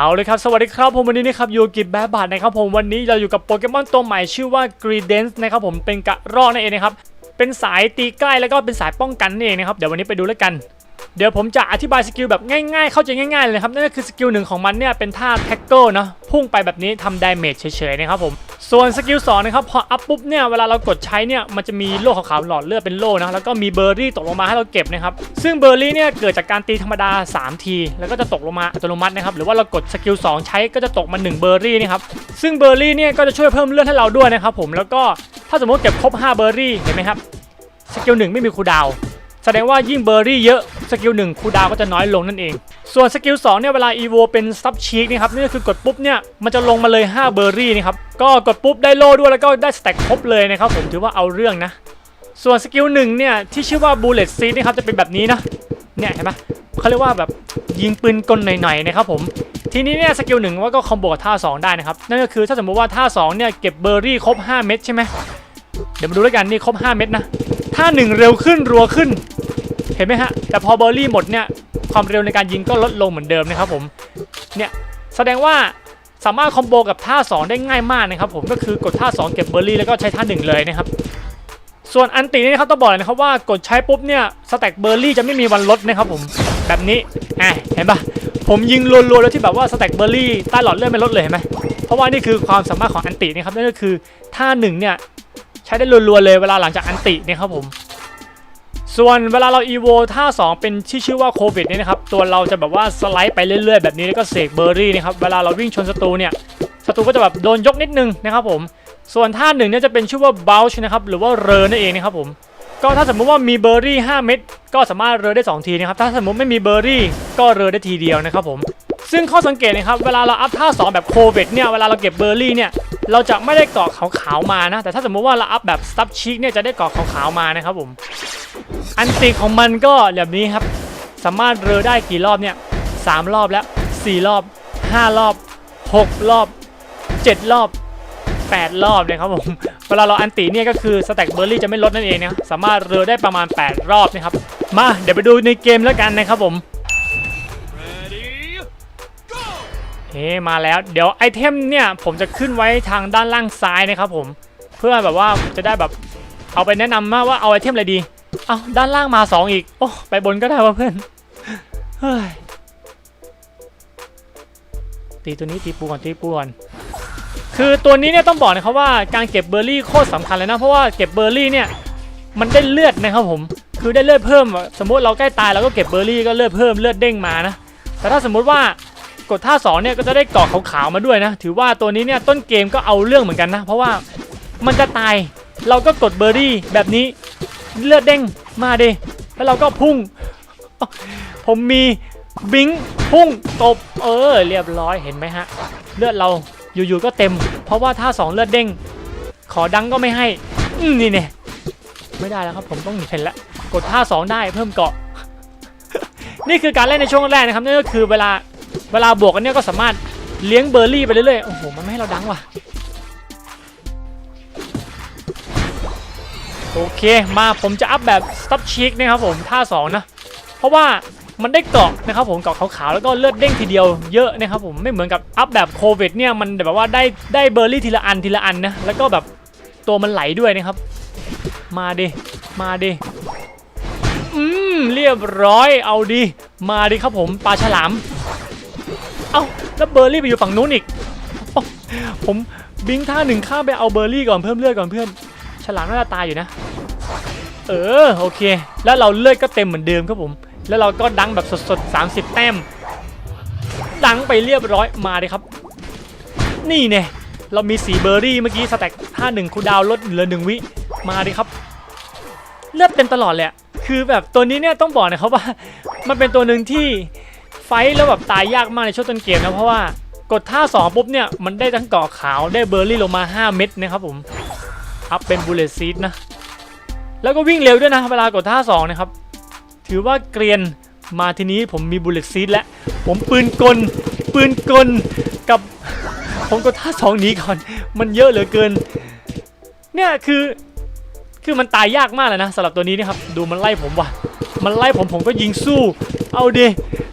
เอาเลยครับ สวัสดีครับผมวันนี้นะครับอยู่กิบแบบบาทนะครับผมวันนี้เราอยู่กับโปเกมอนตัวใหม่ชื่อว่า g r e d e n c e นะครับผมเป็นกระรอกนั่นเองนะครับเป็นสายตีใกล้แล้วก็เป็นสายป้องกันนั่นเองนะครับเดี๋ยววันนี้ไปดูแล้วกัน เดี๋ยวผมจะอธิบายสกิลแบบง่ายๆ เข้าใจง่ายๆเลยครับนั่นก็คือสกิลหนึ่งของมันเนี่ยเป็นท่าแท็กเกิลเนาะพุ่งไปแบบนี้ทำดาเมจเฉยๆนะครับผม ส่วนสกิล2นะครับพออัพปุ๊บเนี่ยเวลาเรากดใช้เนี่ยมันจะมีโล่ขาวๆหลอดเลือดเป็นโล่นะแล้วก็มีเบอร์รี่ตกลงมาให้เราเก็บนะครับซึ่งเบอร์รี่เนี่ยเกิดจากการตีธรรมดา 3 ที แล้วก็จะตกลงมาอัตโนมัตินะครับหรือว่าเรากดสกิล2ใช้ก็จะตกมา 1 เบอร์รี่นะครับซึ่งเบอร์รี่เนี่ยก็จะช่วยเพิ่มเลือดให้เราด้วยนะครับผมแล้วก็ถ้าสมมติเก็บครบ 5 เบอร์รี่เห็นไหมครับสกิล1ไม่มีคูดาว แสดงว่ายิ่งเบอร์รี่เยอะสกิลหนึ่งคูดาวก็จะน้อยลงนั่นเอง ส่วนสกิล2เนี่ยเวลาอีโวเป็นซับชีกนี่ครับนี่ก็คือกดปุ๊บเนี่ยมันจะลงมาเลย 5 เบอร์รี่นี่ครับก็กดปุ๊บได้โล่ด้วยแล้วก็ได้สแต็กครบเลยนะครับผมถือว่าเอาเรื่องนะ ส่วนสกิลหนึ่งเนี่ยที่ชื่อว่าบูเลตซีนี่ครับจะเป็นแบบนี้นะเนี่ยเห็นปะเขาเรียกว่าแบบยิงปืนกลหน่อยๆนะครับผมทีนี้เนี่ยสกิลหนึ่งว่าก็คอมโบกับท่า 2 ได้นะครับนั่นก็คือถ้าสมมติว่าท่า2เนี่ยเก็บเบอร์รี่ครบ 5 เม็ดใช่ไหม เดี๋ยวมาดูด้วยกันนี่ครบ 5 เม็ดนะท่าหนึ่งเร็วขึ้นรัวขึ้น เห็นไหมฮะ แต่พอเบอร์รี่หมดเนี่ย ความเร็วในการยิงก็ลดลงเหมือนเดิมนะครับผม เนี่ยแสดงว่าสามารถคอมโบกับท่า 2 ได้ง่ายมากนะครับผมก็คือกดท่า 2 เก็บเบอร์รี่แล้วก็ใช้ท่า 1 เลยนะครับ ส่วนอันตีนี่นะครับต้องบอกเลยนะครับว่ากดใช้ปุ๊บเนี่ยสแต็กเบอร์รี่จะไม่มีวันลดนะครับผมแบบนี้อะเห็นปะผมยิงรัวๆแล้วที่แบบว่าสแต็กเบอร์รี่ใต้หลอดเลือดไม่ลดเลยเห็นไหมเพราะว่านี่คือความสามารถของอันตินะครับนั่นก็คือท่าหนึ่งเนี่ย ใช้ได้รัวๆเลยเวลาหลังจากอันตินะครับผม ส่วนเวลาเราอีโวท่า 2 เป็นที่ชื่อว่าโควิดเนี่ยนะครับ ตัวเราจะแบบว่าสไลด์ไปเรื่อยๆ แบบนี้แล้วก็เสกเบอร์รี่นะครับ เวลาเราวิ่งชนศัตรูเนี่ยศัตรูก็จะแบบโดนยกนิดนึงนะครับผม ส่วนท่าหนึ่งเนี่ยจะเป็นชื่อว่า b o u c h นะครับหรือว่าเรอนั่นเองนะครับผมก็ถ้าสมมุติว่ามีเบอร์รี่ 5 เม็ดก็สามารถเรอได้ 2 ทีนะครับ ถ้าสมมติไม่มีเบอร์รี่ ก็เรอได้ทีเดียวนะครับผม ซึ่งข้อสังเกตนะครับ เวลาเราอัพท่า 2 แบบโควิดเนี่ย เวลาเราเก็บเบอร์รี่เนี่ย เราจะไม่ได้เกาะขาวๆมานะ แต่ถ้าสมมุติว่าเราอัพแบบสตับชิกเนี่ยจะได้เกาะขาวๆมานะครับผม อันติของมันก็แบบนี้ครับ สามารถเรือได้กี่รอบเนี่ยสามรอบแล้วสี่รอบห้ารอบหกรอบเจ็ดรอบแปดรอบเลยครับผมเวลาเราอันติเนี่ยก็คือสแต็กเบอร์รี่จะไม่ลดนั่นเองนะสามารถเรือได้ประมาณ 8 รอบนะครับมาเดี๋ยวไปดูในเกมแล้วกันนะครับผม เฮ้มาแล้วเดี๋ยวไอเทมเนี่ยผมจะขึ้นไว้ทางด้านล่างซ้ายนะครับผมเพื่อแบบว่าจะได้แบบเอาไปแนะนำมาว่าเอาไอเทมอะไรดีเอาด้านล่างมา 2 อีกโอ้ไปบนก็ได้วะเพื่อนเฮ้ยตีตัวนี้ตีปูก่อนตีปูก่อนคือตัวนี้เนี่ยต้องบอกนะครับว่าการเก็บเบอร์รี่โคตรสำคัญเลยนะเพราะว่าเก็บเบอร์รี่เนี่ยมันได้เลือดนะครับผมคือได้เลือดเพิ่ม สมมติเราใกล้ตายเราก็เก็บเบอร์รี่ก็เลือดเพิ่มเลือดเด้งมานะแต่ถ้าสมมุติว่า กดท่าสองเนี่ยก็จะได้เกาะขาวๆมาด้วยนะ ถือว่าตัวนี้เนี่ยต้นเกมก็เอาเรื่องเหมือนกันนะ เพราะว่ามันจะตายเราก็กดเบอร์รี่แบบนี้เลือดเด้งมาดิแล้วเราก็พุ่ง ผมมีบิงพุ่งตบเออเรียบร้อยเห็นไหมฮะ เลือดเราอยู่ๆก็เต็ม เพราะว่าถ้าสองเลือดเด้ง ขอดังก็ไม่ให้นี่เนี่ยไม่ได้แล้วครับผมต้องหนีเห็นแล้วกดท่าสองได้เพิ่มเกาะ นี่คือการเล่นในช่วงแรกนะครับนั่นก็คือเวลา เวลาบวกกันเนี่ยก็สามารถเลี้ยงเบอร์รี่ไปเรื่อยๆ โอ้โห มันไม่ให้เราดังว่ะ โอเค มาผมจะอัพแบบสต็อปชิกนะครับผมท่า2นะ เพราะว่ามันได้เกาะนะครับผมเกาะขาวๆแล้วก็เลือดเด้งทีเดียวเยอะนะครับผมไม่เหมือนกับอัพแบบโควิดเนี่ยมันแบบว่าได้ได้เบอร์รี่ทีละอันทีละอันนะแล้วก็แบบตัวมันไหลด้วยนะครับ มาดิมาดิอืมเรียบร้อยเอาดิมาดิครับผมปลาฉลาม แล้วเบอร์รี่ไปอยู่ฝั่งนู้นอีก ผมบิงท่าหนึ่งข้ามไปเอาเบอร์รี่ก่อนเพิ่มเลือดก่อนเพื่อน ฉลามน่าจะตายอยู่นะ เออโอเค แล้วเราเลือดก็เต็มเหมือนเดิมครับผม แล้วเราก็ดังแบบสดๆ30 แต้ม ดังไปเรียบร้อยมาเลยครับ นี่เนี่ยเรามีสีเบอร์รี่เมื่อกี้สแต็กท่าหนึ่งคูดาวลดเหลือหนึ่งวิ มาดิครับ เลือดเต็มตลอดเลยอะคือแบบตัวนี้เนี่ยต้องบอกนะครับว่า มันเป็นตัวหนึ่งที่ ไฟแล้วแบบตายยากมากในช่วงต้นเกมนะเพราะว่ากดท่า 2 ปุ๊บเนี่ย มันได้ทั้งเกาะขาวได้เบอร์รี่ลงมา 5 เม็ดนะครับผมอัพเป็นบูเลตซีดนะ แล้วก็วิ่งเร็วด้วยนะ เวลากดท่า 2 นะครับ ถือว่าเกรียนมาทีนี้ผมมีบูเลตซีดแล้ว ผมปืนกล ปืนกลกับผมกดท่า2หนีก่อน มันเยอะเหลือเกิน เนี่ยคือ คือมันตายยากมากเลยนะสำหรับตัวนี้นะครับ ดูมันไล่ผมว่ะ มันไล่ผมผมก็ยิงสู้ เอาดิ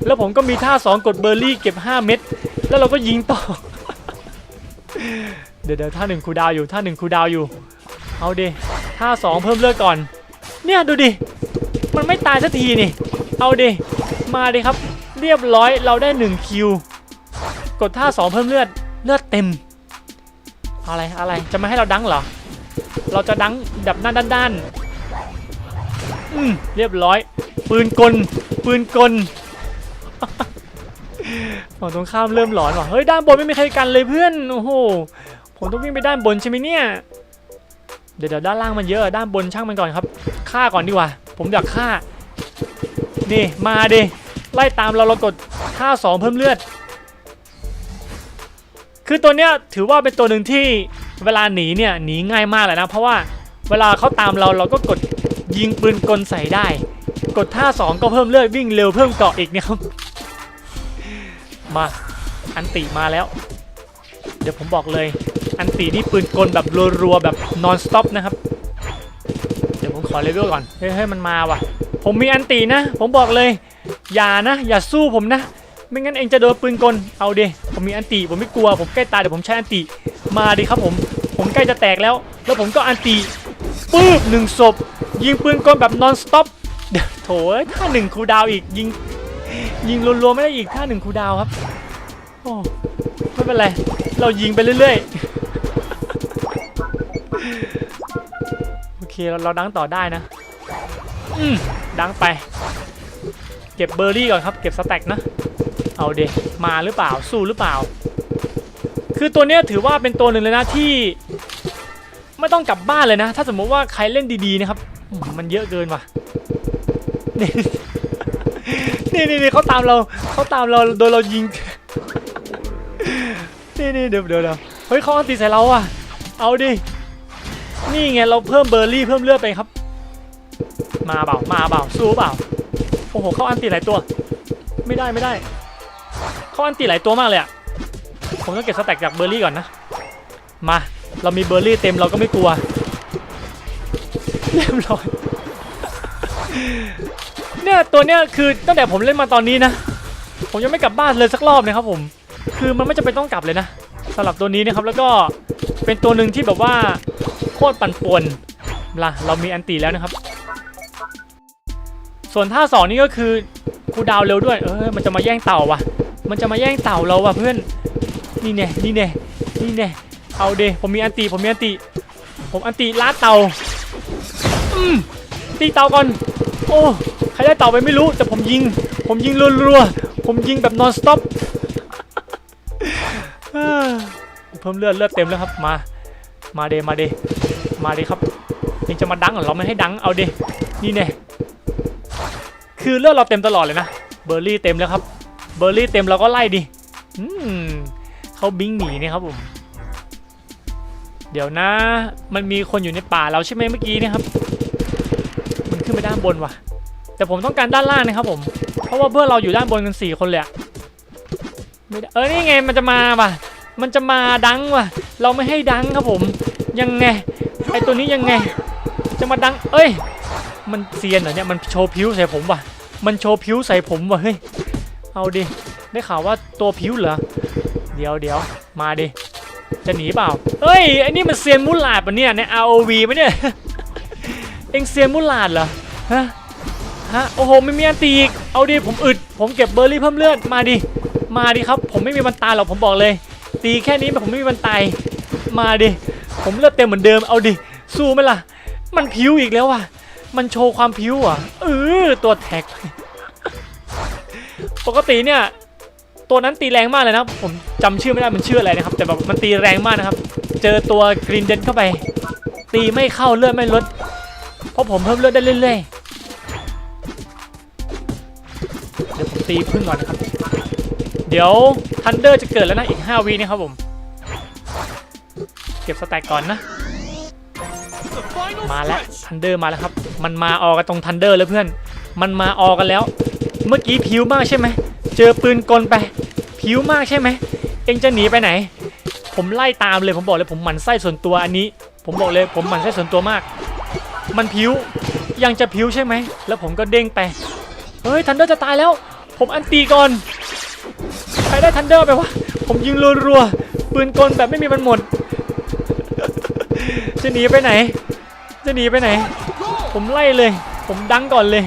แล้วผมก็มีท่า 2 กดเบอร์รี่เก็บ 5 เม็ด แล้วเราก็ยิงต่อ เดี๋ยวเดี๋ยวท่าหนึ่งคูดาวอยู่ ท่าหนึ่งคูดาวอยู่ เอาดิท่าสองเพิ่มเลือดก่อน เนี่ยดูดิ มันไม่ตายสักทีนี่ เอาดิมาดิครับ เรียบร้อย เราได้1คิว กดท่า 2 เพิ่มเลือด เลือดเต็ม อะไร อะไร จะไม่ให้เราดังเหรอ เราจะดังแบบหน้านด้าน อืมเรียบร้อย ปืนกล ปืนกลฝั่งตรงข้ามเริ่มหลอนว่ะ เฮ้ย ด้านบนไม่มีใครกันเลยเพื่อน โอ้โห ผมต้องวิ่งไปด้านบนใช่ไหมเนี่ย เดี๋ยวเดี๋ยวด้านล่างมันเยอะ ด้านบนช่างมันก่อนครับ ฆ่าก่อนดีกว่า ผมอยากฆ่า นี่ มาดิ ไล่ตามเราเรากดท่าสองเพิ่มเลือด คือตัวเนี้ยถือว่าเป็นตัวหนึ่งที่เวลาหนีเนี่ยหนีง่ายมากเลยนะ เพราะว่าเวลาเขาตามเราเราก็กด ยิงปืนกลใส่ได้ กดท่าสองก็เพิ่มเลือดวิ่งเร็วเพิ่มเกาะอีกเนี่ยครับ มาอันติมาแล้ว เดี๋ยวผมบอกเลย อันตินี่ปืนกลแบบรัวๆแบบ non stop นะครับ เดี๋ยวผมขอเลเวลก่อนเฮ้ยเฮ้ยมันมาว่ะ ผมมีอันตินะ ผมบอกเลย อย่านะ อย่าสู้ผมนะ ไม่งั้นเองจะโดนปืนกลเอาเดิผมมีอันติผมไม่กลัว ผมใกล้ตายเดี๋ยวผมใช้อันติมาดิครับผม ผมใกล้จะแตกแล้ว แล้วผมก็อันติปื๊บหนึ่งศพ ยิงปืนกลแบบ non stop เดี๋ยวโถเอ้ยท่าหนึ่งคูดาวอีกยิงยิงรัวๆไม่ได้อีกท่าหนึ่งคูดาวครับโอ้ไม่เป็นไรเรายิงไปเรื่อยๆโอเคเราเราดังต่อได้นะอืมดังไป เก็บเบอร์รี่ก่อนครับ เก็บสแต็กนะ เอาเดมาหรือเปล่าสู้หรือเปล่า คือตัวเนี้ยถือว่าเป็นตัวหนึ่งเลยนะที่ ไม่ต้องกลับบ้านเลยนะ ถ้าสมมติว่าใครเล่นดีๆนะครับ มันเยอะเกินว่ะนี่นี่นี่เขาตามเราเขาตามเราโดนเรายิง นี่นี่เดี๋ยวเดี๋ยวเดี๋ยวเฮ้ยเขาอันตีใส่เราอะ เอาดิ นี่ไงเราเพิ่มเบอร์รี่เพิ่มเลือดไปครับ มาเปล่ามาเปล่าสู้เปล่า โอ้โหเขาอันตีหลายตัว ไม่ได้ไม่ได้เขาอันตีหลายตัวมากเลยอะผมต้องเก็บสแต็กจากเบอร์รี่ก่อนนะ มา เรามีเบอร์รี่เต็มเราก็ไม่กลัว เรียบร้อย เนี่ยตัวเนี้ยคือตั้งแต่ผมเล่นมาตอนนี้นะ ผมยังไม่กลับบ้านเลยสักรอบเลยครับผม คือมันไม่จำเป็นต้องกลับเลยนะสำหรับตัวนี้นะครับ แล้วก็เป็นตัวหนึ่งที่แบบว่าโคตรปั่นป่วนล่ะเรามีอันตีแล้วนะครับ ส่วนท่าสองนี่ก็คือคูดาวเร็วด้วย เออมันจะมาแย่งเต่าว่ะ มันจะมาแย่งเต่าเราว่ะเพื่อน นี่แน่นี่แน่นี่แน่เอาเดผมมีอันตีผมมีอันตีผมอันตีล้าเต่า ตีเต่าก่อน โอ้ใครได้เต่าไปไม่รู้แต่ผมยิง ผมยิงรัวๆผมยิงแบบ non stop เอ้อเพิ่มเลือดเลือดเต็มแล้วครับมา มาเดมาเดมาเดครับยังจะมาดังเหรอเราไม่ให้ดังเอาเดนี่แน่คือเลือดเราเต็มตลอดเลยนะเบอร์รี่เต็มแล้วครับ เบอร์รี่เต็มเราก็ไล่ดิอืมเขาบิงหนีนี่ครับผมเดี๋ยวนะ มันมีคนอยู่ในป่าเราใช่ไหมเมื่อกี้เนี่ยครับ มันขึ้นไปด้าน บนว่ะ แต่ผมต้องการด้านล่างนะครับผม เพราะว่าเพื่อนเราอยู่ด้านบนกันสี่คนเลยไม่ได้เออนี่ไงมันจะมาว่ะ มันจะมาดังว่ะ เราไม่ให้ดังครับผม ยังไง ไอตัวนี้ยังไง จะมาดัง เอ้ย มันเซียนเหรอเนี่ย มันโชว์ผิวใส่ผมว่ะ มันโชว์ผิวใส่ผมว่ะ เฮ้ย เอาดิ ได้ข่าวว่าตัวผิวเหรอ เดี๋ยวเดี๋ยวมาดิ จะหนีเปล่าเอ้ยไอ้นี่มันเซียนมุลาดปะเนี่ยใน ROV ปะเนี่ย เอ็งเซียนมุลาดเหรอ ฮะฮะโอ้โหไม่มีอันตีอีกเอาดิผมอึด ผมเก็บเบอร์รี่เพิ่มเลือดมาดิมาดิครับ ผมไม่มีวันตายหรอกผมบอกเลย ตีแค่นี้ผมไม่มีวันตายมาดิผมเลือดเต็มเหมือนเดิมเอาดิสู้ไหมล่ะ มันพิ้วอีกแล้วอะ มันโชว์ความพิ้วอะเออตัวแท็ก ปกติเนี่ย ตัวนั้นตีแรงมากเลยนะผมจำชื่อไม่ได้มันชื่ออะไรนะครับ แต่แบบมันตีแรงมากนะครับ เจอตัวกรีนเดนเข้าไป ตีไม่เข้าเลือดไม่ลดเพราะผมเพิ่มเลือดได้เรื่อยๆ ตีพึ่งก่อนนะครับ เดี๋ยวทันเดอร์จะเกิดแล้วนะอีก 5วินะครับผม เก็บสแต็กก่อนนะ มาแล้วทันเดอร์มาแล้วครับ มันมาออกกันตรงทันเดอร์เลยเพื่อน มันมาออกกันแล้ว เมื่อกี้ผิวมากใช่ไหม เจอปืนกลไป ผิวมากใช่ไหม เองจะหนีไปไหน ผมไล่ตามเลยผมบอกเลยผมหมั่นไส้ส่วนตัวอันนี้ ผมบอกเลยผมหมั่นไส้ส่วนตัวมาก มันผิวยังจะผิวใช่ไหม แล้วผมก็เด้งไป เฮ้ยทันเดอร์จะตายแล้ว ผมอันตีก่อน ใครได้ทันเดอร์ไปวะ ผมยิงรัวๆ ปืนกลแบบไม่มีมันหมด จะหนีไปไหน จะหนีไปไหน ผมไล่เลย ผมดังก่อนเลย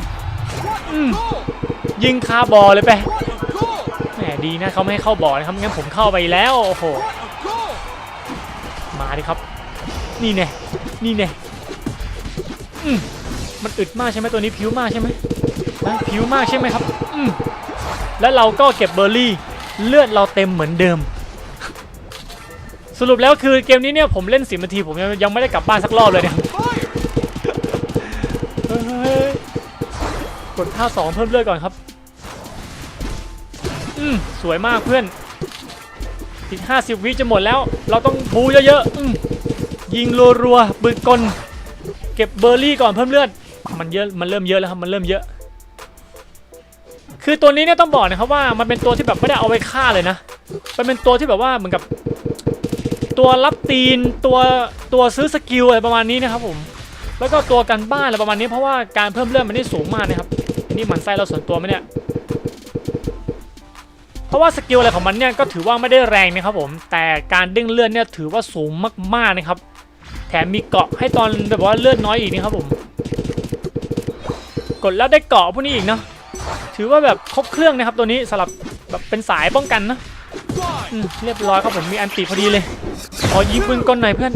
ยิงคาบอเลยไป แหมดีนะเขาไม่ให้เข้าบ่อนะครับงั้นผมเข้าไปแล้ว โอ้โห มาดิครับ นี่แน่นี่แน่มันอึดมากใช่ไหมตัวนี้ผิวมากใช่ไหมผิวมากใช่ไหมครับ อืม แล้วเราก็เก็บเบอร์รี่ เลือดเราเต็มเหมือนเดิม สรุปแล้วคือเกมนี้เนี่ยผมเล่นสินาทีผมยังยังไม่ได้กลับบ้านสักรอบเลยเนี่ยเฮ้ยกดท่าสองเพิ่มเลือดก่อนครับ อืมสวยมากเพื่อน อีก50วิจะหมดแล้ว เราต้องบูเยอะๆยิงรัวๆปืนกล เก็บเบอร์รี่ก่อนเพิ่มเลือด มันเยอะ มันเริ่มเยอะแล้วครับ มันเริ่มเยอะ คือตัวนี้เนี่ยต้องบอกนะครับว่ามันเป็นตัวที่แบบไม่ได้เอาไว้ฆ่าเลยนะ มันเป็นตัวที่แบบว่าเหมือนกับ ตัวรับตีนตัวตัวซื้อสกิลอะไรประมาณนี้นะครับผม แล้วก็ตัวกันบ้านอะไรประมาณนี้เพราะว่าการเพิ่มเลื่อดมันนี่สูงมากนะครับ นี่หมันไส้เราส่วนตัวไหมเนี่ย เพราะว่าสกิลอะไรของมันเนี่ยก็ถือว่าไม่ได้แรงนะครับผม แต่การเด้งเลื่อดเนี่ยถือว่าสูงมากๆนะครับ แถมมีเกาะให้ตอนแบบว่าเลือดน้อยอีกนะครับผม กดแล้วได้เกาะพวกนี้อีกเนาะ ถือว่าแบบครบเครื่องนะครับตัวนี้สำหรับแบบเป็นสายป้องกันนะเรียบร้อยครับผมมีอันติพอดีเลย ขอยิงปืนกลหน่อยเพื่อน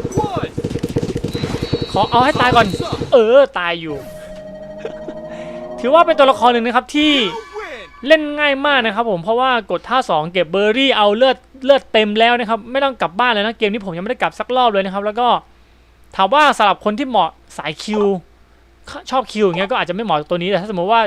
ขอเอาให้ตายก่อน เออตายอยู่ ถือว่าเป็นตัวละครหนึ่งนะครับที่เล่นง่ายมากนะครับผมเพราะว่ากดท่า 2 เก็บเบอร์รี่เอาเลือดเลือดเต็มแล้วนะครับ ไม่ต้องกลับบ้านเลยนะเกมนี้ผมยังไม่ได้กลับสักรอบเลยนะครับ แล้วก็ถามว่าสำหรับคนที่เหมาะสายคิวชอบคิวอย่างเงี้ยก็อาจจะไม่เหมาะตัวนี้แต่ถ้าสมมติว่า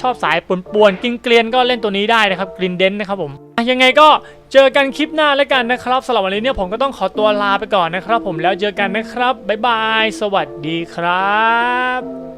ชอบสายป่วนๆกินเกลียนก็เล่นตัวนี้ได้นะครับกรินเดนนะครับผมยังไงก็เจอกันคลิปหน้าแล้วกันนะครับสำหรับวันนี้เนี่ยผมก็ต้องขอตัวลาไปก่อนนะครับ ผมแล้วเจอกันนะครับบ๊ายบาย สวัสดีครับ